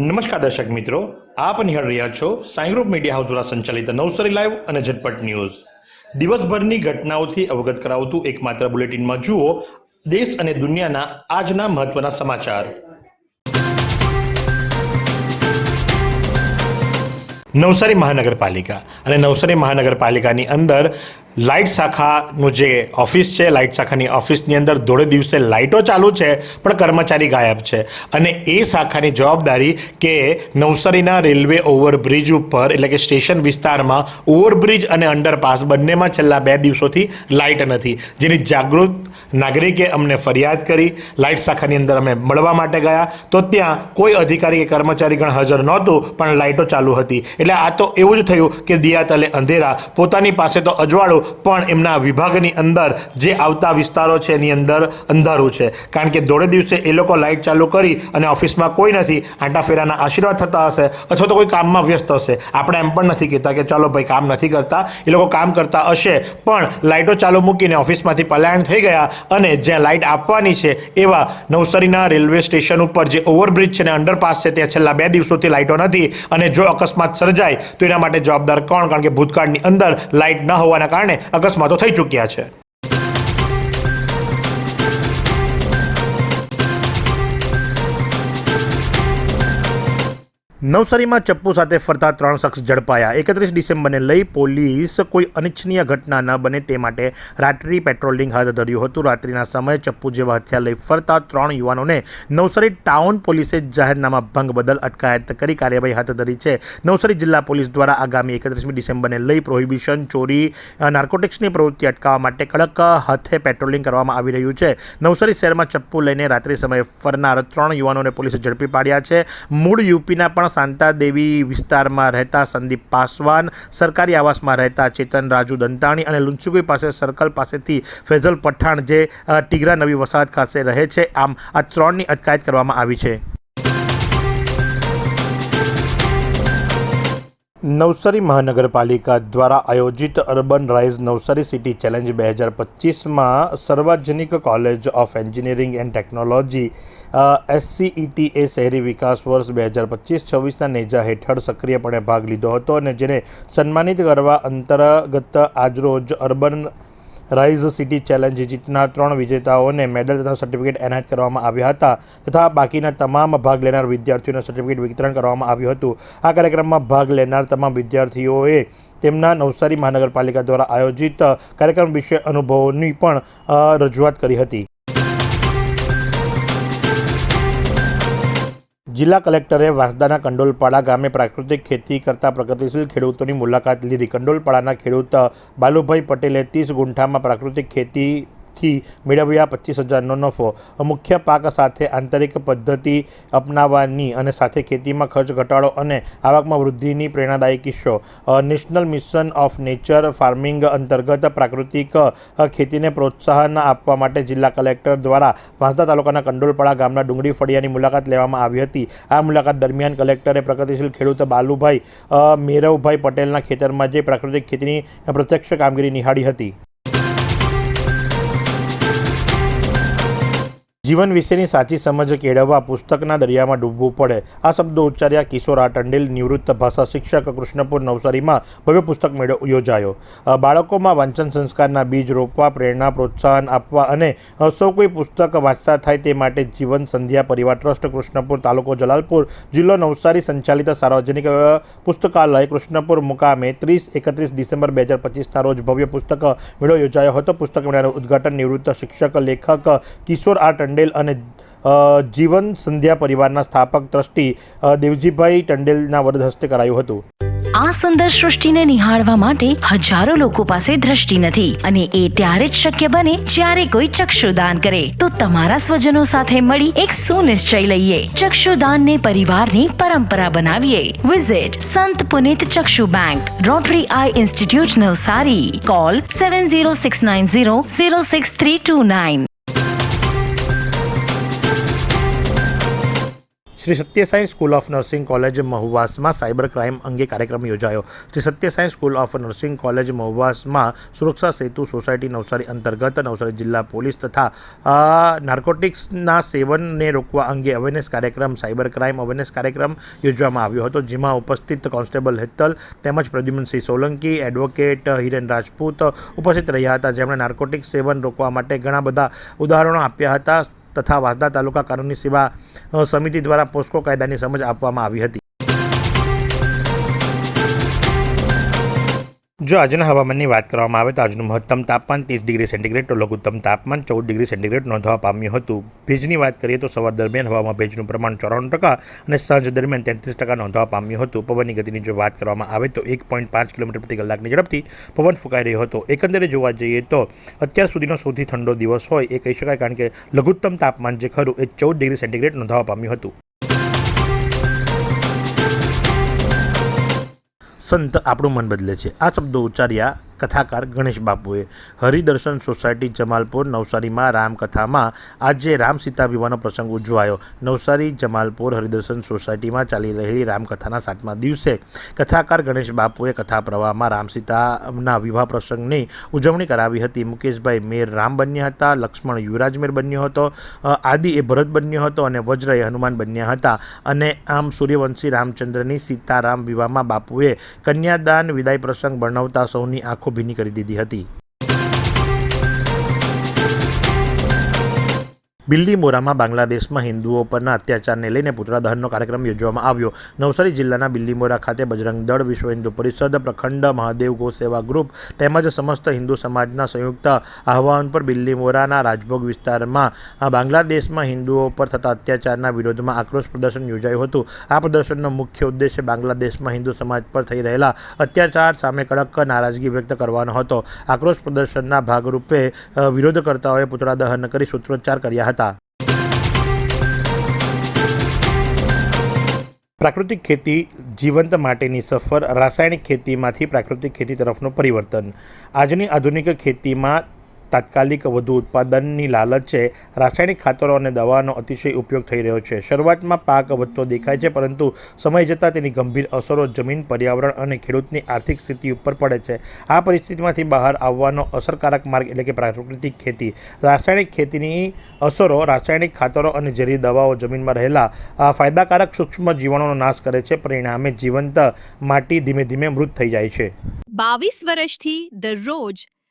નમસ્કાર દર્શક મિત્રો, આપ નિહાળ રહ્યા છો સાઈ ગ્રુપ મીડિયા હાઉસ દ્વારા સંચાલિત નવસારી લાઈવ અને ઝટપટ ન્યૂઝ. દિવસભરની ઘટનાઓથી અવગત કરાવતું એકમાત્ર બુલેટિનમાં જુઓ, દેશ અને દુનિયાના આજના મહત્વના સમાચાર. નવસારી મહાનગરપાલિકા અને નવસારી મહાનગરપાલિકાની અંદર લાઇટ શાખાનું જે ઓફિસ છે, લાઇટ શાખાની ઓફિસની અંદર ધોળે દિવસે લાઇટો ચાલુ છે, પણ કર્મચારી ગાયબ છે. અને એ શાખાની જવાબદારી કે નવસારીના રેલવે ઓવરબ્રિજ ઉપર, એટલે કે સ્ટેશન વિસ્તારમાં, ઓવરબ્રિજ અને અંડરપાસ બંનેમાં છેલ્લા બે દિવસોથી લાઇટ નથી. જેની જાગૃત નાગરિકે અમને ફરિયાદ કરી. લાઇટ શાખાની અંદર અમે મળવા માટે ગયા. તો ત્યાં કોઈ અધિકારી કે કર્મચારી ગણ હાજર નહોતું, પણ લાઇટો ચાલુ હતી. એટલે આ તો એવું જ થયું કે દિયા તલે અંધેરા પોતાની પાસે તો અજવાળું પણ એમના વિભાગની અંદર જે આવતા વિસ્તારો છે એની અંદર અંધારું છે. કારણ કે દોડે દિવસે એ લોકો લાઇટ ચાલુ કરી અને ઓફિસમાં કોઈ નથી આંટા ફેરાના આશીર્વાદ થતા હશે અથવા તો કોઈ કામમાં વ્યસ્ત હશે. આપણે એમ પણ નથી કહેતા કે ચાલો ભાઈ કામ નથી કરતા, એ લોકો કામ કરતા હશે, પણ લાઇટો ચાલુ મૂકીને ઓફિસમાંથી પલાયન થઈ ગયા અને જ્યાં લાઇટ આપવાની છે એવા નવસારીના રેલવે સ્ટેશન ઉપર જે ઓવરબ્રિજ છે ને અંડરપાસ છે, ત્યાં છેલ્લા બે દિવસોથી લાઇટો નથી અને જો અકસ્માત સર્જાય તો એના માટે જવાબદાર કોણ? કારણ કે ભૂતકાળની અંદર લાઇટ ન હોવાના કારણે અકસ્માતો થઈ ચૂક્યા છે. નવસારીમાં ચપ્પુ સાથે ફરતા ત્રણ શખ્સ ઝડપાયા. એકત્રીસ ડિસેમ્બરને લઈ પોલીસ કોઈ અનિચ્છનીય ઘટના ન બને તે માટે રાત્રિ પેટ્રોલિંગ હાથ ધર્યું હતું. રાત્રિના સમયે ચપ્પુ જેવા હથિયાર લઈ ફરતા ત્રણ યુવાનોને નવસારી ટાઉન પોલીસે જાહેરનામા ભંગ બદલ અટકાયત કરી કાર્યવાહી હાથ ધરી છે. નવસારી જિલ્લા પોલીસ દ્વારા આગામી એકત્રીસમી ડિસેમ્બરને લઈ પ્રોહિબિશન, ચોરી, નાર્કોટિક્સની પ્રવૃત્તિ અટકાવવા માટે કડક હાથે પેટ્રોલિંગ કરવામાં આવી રહ્યું છે. નવસારી શહેરમાં ચપ્પુ લઈને રાત્રિ સમયે ફરનાર ત્રણ યુવાનોને પોલીસે ઝડપી પાડ્યા છે. મૂળ યુપીના પણ શાંતાદેવી વિસ્તારમાં રહેતા સંદીપ પાસવાન, સરકારી આવાસમાં રહેતા ચેતન રાજુ દંતાણી અને લુંચુગઈ પાસે સર્કલ પાસેથી ફેઝલ પઠાણ જે ટીગરા નવી વસાહત ખાતે રહે છે. આમ આ ત્રણની અટકાયત કરવામાં આવી છે. નવસારી મહાનગરપાલિકા દ્વારા આયોજિત urban rise Navsari city challenge બે હજાર પચીસમાં Sarvajanik college of engineering and technology SCET એ શહેરી વિકાસ વર્ષ બે હજાર પચીસ છવ્વીસના નેજા હેઠળ સક્રિયપણે ભાગ લીધો હતો અને જેને સન્માનિત કરવા અંતર્ગત આજરોજ અર્બન રાઇઝ સિટી ચેલેન્જ જીતનાર ત્રણ વિજેતાઓને મેડલ તથા સર્ટિફિકેટ એનાયત કરવામાં આવ્યા હતા તથા બાકીના તમામ ભાગ લેનાર વિદ્યાર્થીઓને સર્ટિફિકેટ વિતરણ કરવામાં આવ્યું હતું. આ કાર્યક્રમમાં ભાગ લેનાર તમામ વિદ્યાર્થીઓએ તેમના નવસારી મહાનગરપાલિકા દ્વારા આયોજિત કાર્યક્રમ વિશે અનુભવોની પણ રજૂઆત કરી હતી. જિલ્લા કલેક્ટરે વાંસદાના કંડોલપાડા ગામે પ્રાકૃતિક ખેતી કરતા પ્રગતિશીલ ખેડૂતોની મુલાકાત લીધી. કંડોલપાડાના ખેડૂત બાલુભાઈ પટેલે ત્રીસ ગુંઠામાં પ્રાકૃતિક ખેતી થી મેળવ્યા પચીસ હજારનો નફો. મુખ્ય પાક સાથે આંતરિક પદ્ધતિ અપનાવવાની અને સાથે ખેતીમાં ખર્ચ ઘટાડો અને આવકમાં વૃદ્ધિની પ્રેરણાદાયી કિસ્સો. National mission of nature farming અંતર્ગત પ્રાકૃતિક ખેતીને પ્રોત્સાહન આપવા માટે જિલ્લા કલેક્ટર દ્વારા વાંસદા તાલુકાના કંડોલપાડા ગામના ડુંગળી ફળિયાની મુલાકાત લેવામાં આવી હતી. આ મુલાકાત દરમિયાન કલેક્ટરે પ્રગતિશીલ ખેડૂત બાલુભાઈ મેરવભાઈ પટેલના ખેતરમાં જે પ્રાકૃતિક ખેતીની પ્રત્યક્ષ કામગીરી નિહાળી હતી. જીવન વિશેની સાચી સમજ કેળવવા પુસ્તકના દરિયામાં ડૂબવું પડે. આ શબ્દો ઉચ્ચાર્યા કિશોર આ ટંડેલ નિવૃત્ત ભાષા શિક્ષક કૃષ્ણપુર નવસારીમાં ભવ્ય પુસ્તક મેળો યોજાયો. બાળકોમાં વાંચન સંસ્કારના બીજ રોપવા, પ્રેરણા પ્રોત્સાહન આપવા અને સૌ કોઈ પુસ્તક વાંચતા થાય તે માટે જીવન સંધ્યા પરિવાર ટ્રસ્ટ કૃષ્ણપુર તાલુકો જલાલપુર જિલ્લો નવસારી સંચાલિત સાર્વજનિક પુસ્તકાલય કૃષ્ણપુર મુકામે ત્રીસ એકત્રીસ ડિસેમ્બર બે હજાર પચીસના રોજ ભવ્ય પુસ્તક મેળો યોજાયો હતો. પુસ્તક મેળાનું ઉદ્ઘાટન નિવૃત્ત શિક્ષક, લેખક કિશોર આ ટંડેલ અને જીવન સંધ્યા પરિવારના સ્થાપક ટ્રસ્ટી દેવજીભાઈ ટંડેલના વરદ હસ્તે કરાયું હતું. આ સુંદર સૃષ્ટિને નિહાળવા માટે હજારો લોકો પાસે દ્રષ્ટિ નથી અને એ ત્યારે જ શક્ય બને જ્યારે કોઈ ચક્ષુદાન કરે. તો તમારા સ્વજનો સાથે મળી એક સુનિશ્ચય લઈએ. ચક્ષુદાનને પરિવારની પરંપરા બનાવીએ. Visit Sant Punit Chakshu bank rotary eye institute Navsari. Call seven zero six nine zero zero six three two nine Shri Satyasai school of nursing college મહુવાસમાં cyber crime અંગે કાર્યક્રમ યોજાયો. Shri Satyasai school of nursing college મહુવાસમાં Suraksha Setu society Navsari અંતર્ગત નવસારી જિલ્લા police તથા નાર્કોટિક્સના સેવનને રોકવા અંગે awareness કાર્યક્રમ, cyber crime awareness કાર્યક્રમ યોજવામાં આવ્યો હતો, જેમાં ઉપસ્થિત કોન્સ્ટેબલ હેતલ તેમજ પ્રદ્યુમનસિંહ સોલંકી, એડવોકેટ હિરેન રાજપૂત ઉપસ્થિત રહ્યા હતા. જેમણે નાર્કોટિક્સ સેવન રોકવા માટે ઘણા બધા ઉદાહરણો આપ્યા હતા. તથા વાસદા તાલુકા કાનૂની સેવા સમિતિ દ્વારા પોસ્કો કાયદાની સમજ આપવામાં આવી હતી. જો આજના હવામાનની વાત કરવામાં આવે તો આજનું મહત્તમ તાપમાન ત્રીસ ડિગ્રી સેન્ટીગ્રેડ, તો લઘુત્તમ તાપમાન ચૌદ ડિગ્રી સેન્ટીગ્રેડ નોંધવા પામ્યું હતું. ભેજની વાત કરીએ તો સવાર દરમિયાન હવામાં ભેજનું પ્રમાણ ચોરાણું ટકા અને સાંજ દરમિયાન તેત્રીસ ટકા નોંધવા પામ્યું હતું. પવનની ગતિની જો વાત કરવામાં આવે તો એક પોઈન્ટ પાંચ કિલોમીટર પ્રતિ કલાકની ઝડપથી પવન ફૂંકાઈ રહ્યો હતો. એકંદરે જોવા જઈએ તો અત્યાર સુધીનો સૌથી ઠંડો દિવસ હોય એ કહી શકાય કારણ કે લઘુત્તમ તાપમાન જે ખરું એ ચૌદ ડિગ્રી સેન્ટીગ્રેડ નોંધવા પામ્યું હતું. સંત આપણું મન બદલે છે. આ શબ્દો ઉચ્ચાર્યા કથાકાર ગણેશ બાપુએ હરિદર્શન સોસાયટી જમાલપુર નવસારીમાં રામકથામાં આજે રામ સીતા વિવાહનો પ્રસંગ ઉજવાયો. નવસારી જમાલપુર હરિદર્શન સોસાયટીમાં ચાલી રહેલી રામકથાના સાતમા દિવસે કથાકાર ગણેશ બાપુએ કથા પ્રવાહમાં રામ સીતાના વિવાહ પ્રસંગની ઉજવણી કરાવી હતી. મુકેશભાઈ મેર રામ બન્યા હતા, લક્ષ્મણ યુવરાજ મેર બન્યો હતો આદિ એ ભરત બન્યો હતો અને વજ્ર એ હનુમાન બન્યા હતા. અને આમ સૂર્યવંશી રામચંદ્રની સીતારામ વિવાહમાં બાપુએ કન્યાદાન, વિદાય પ્રસંગ વર્ણવતા સૌની આંખો ભીની કરી દીધી હતી. બિલ્લીમોરામાં બાંગ્લાદેશમાં હિન્દુઓ પરના અત્યાચારને લઈને પુતળા દહનનો કાર્યક્રમ યોજવામાં આવ્યો. નવસારી જિલ્લાના બિલ્લીમોરા ખાતે બજરંગ દળ, વિશ્વ હિન્દુ પરિષદ, પ્રખંડ, મહાદેવ ગો સેવા ગ્રુપ તેમજ સમસ્ત હિન્દુ સમાજના સંયુક્ત આહવાન પર બિલ્લીમોરાના રાજભોગ વિસ્તારમાં બાંગ્લાદેશમાં હિન્દુઓ પર થતા અત્યાચારના વિરોધમાં આક્રોશ પ્રદર્શન યોજાયું હતું. આ પ્રદર્શનનો મુખ્ય ઉદ્દેશ્ય બાંગ્લાદેશમાં હિન્દુ સમાજ પર થઈ રહેલા અત્યાચાર સામે કડક નારાજગી વ્યક્ત કરવાનો હતો. આક્રોશ પ્રદર્શનના ભાગરૂપે વિરોધકર્તાઓએ પુતળા દહન કરી સૂત્રોચ્ચાર કર્યા હતા. પ્રાકૃતિક ખેતી જીવંત માટેની સફર રાસાયણિક ખેતીમાંથી પ્રાકૃતિક ખેતી તરફનું પરિવર્તન. આજની આધુનિક ખેતીમાં તાત્કાલિક વધુ ઉત્પાદનની લાલચે રાસાયણિક ખાતરો અને દવાનો અતિશય ઉપયોગ થઈ રહ્યો છે. શરૂઆતમાં પાક વધતો દેખાય છે, પરંતુ સમય જતાં તેની ગંભીર અસરો જમીન, પર્યાવરણ અને ખેડૂતની આર્થિક સ્થિતિ ઉપર પડે છે. આ પરિસ્થિતિમાંથી બહાર આવવાનો અસરકારક માર્ગ એટલે કે પ્રાકૃતિક ખેતી. રાસાયણિક ખેતીની અસરો રાસાયણિક ખાતરો અને ઝેરી દવાઓ જમીનમાં રહેલા ફાયદાકારક સૂક્ષ્મ જીવાણુનો નાશ કરે છે. પરિણામે જીવંત માટી ધીમે ધીમે મૃત થઈ જાય છે. બાવીસ વર્ષથી દરરોજ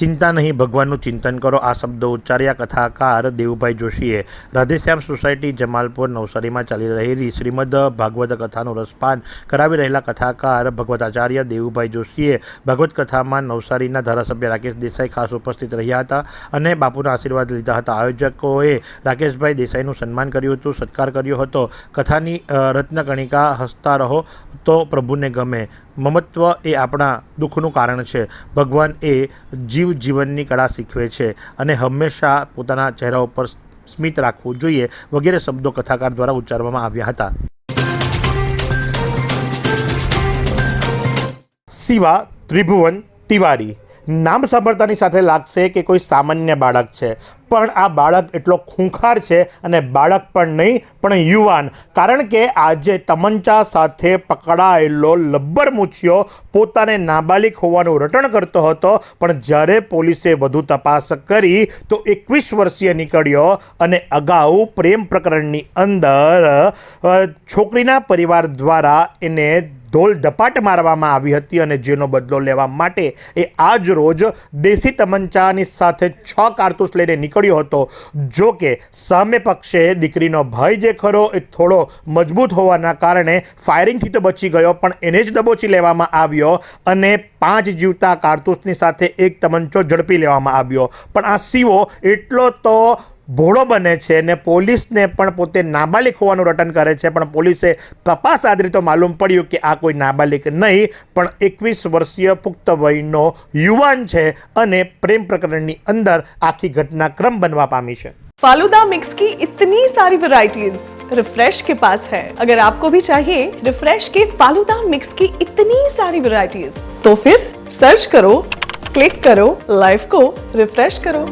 ચિંતા નહીં, ભગવાનનું ચિંતન કરો. આ શબ્દો ઉચ્ચાર્યા કથાકાર દેવુભાઈ જોશીએ રાધેશ્યામ સોસાયટી જમાલપુર નવસારીમાં ચાલી રહેલી શ્રીમદ ભાગવત કથાનું રસપાન કરાવી રહેલા કથાકાર ભગવત આચાર્ય દેવુભાઈ જોશીએ ભાગવત કથામાં નવસારીના ધારાસભ્ય રાકેશ દેસાઈ ખાસ ઉપસ્થિત રહ્યા હતા અને બાપુના આશીર્વાદ લીધા હતા. આયોજકોએ રાકેશભાઈ દેસાઈનું સન્માન કર્યું હતું, સત્કાર કર્યો હતો. કથાની રત્નકણિકા હસતા રહો તો પ્રભુને ગમે. મમત્વ એ આપણા દુઃખનું કારણ છે. ભગવાન એ જીવ જીવનની કળા શીખવે છે અને હંમેશા પોતાના ચહેરા ઉપર સ્મિત રાખવું જોઈએ વગેરે શબ્દો કથાકાર દ્વારા ઉચ્ચારવામાં આવ્યા હતા. શિવા ત્રિભુવન તિવારી નામ સાંભળતાની સાથે લાગશે કે કોઈ સામાન્ય બાળક છે. પણ આ બાળક એટલો ખૂંખાર છે અને બાળક પણ નહીં, પણ યુવાન. કારણ કે આજે તમંચા સાથે પકડાયેલો લબ્બર મૂછ્યો પોતાને નાબાલિક હોવાનું રટણ કરતો હતો, પણ જ્યારે પોલીસે વધુ તપાસ કરી તો એકવીસ વર્ષીય નીકળ્યો અને અગાઉ પ્રેમ પ્રકરણની અંદર છોકરીના પરિવાર દ્વારા એને ધોલ ધપાટ મારવામાં આવી હતી અને જેનો બદલો લેવા માટે એ આજ રોજ દેશી તમંચાની સાથે છ કારતૂસ લઈને નીકળ્યો હતો. જો કે સામે પક્ષે દીકરીનો ભય જે ખરો એ થોડો મજબૂત હોવાના કારણે ફાયરિંગથી તો બચી ગયો, પણ એને જ દબોચી લેવામાં આવ્યો અને પાંચ જીવતા કારતૂસની સાથે એક તમંચો ઝડપી લેવામાં આવ્યો. પણ આ સીવો એટલો તો ભોળો બને છે ને પોલીસને પણ પોતે નાબાલિક હોવાનું રટન કરે છે પણ પોલીસે તપાસ આધારિત તો માલુમ પડ્યું કે આ કોઈ નાબાલિક નહીં પણ એકવીસ વર્ષીય પુખ્ત વયનો યુવાન છે અને પ્રેમ પ્રકરણની અંદર આખી ઘટનાક્રમ બનવા પામી છે फालूदा मिक्स की इतनी सारी वैरायटीज रिफ्रेश के पास है अगर आपको भी चाहिए रिफ्रेश के फालूदा मिक्स की इतनी सारी वैरायटीज तो फिर सर्च करो क्लिक करो लाइफ को रिफ्रेश करो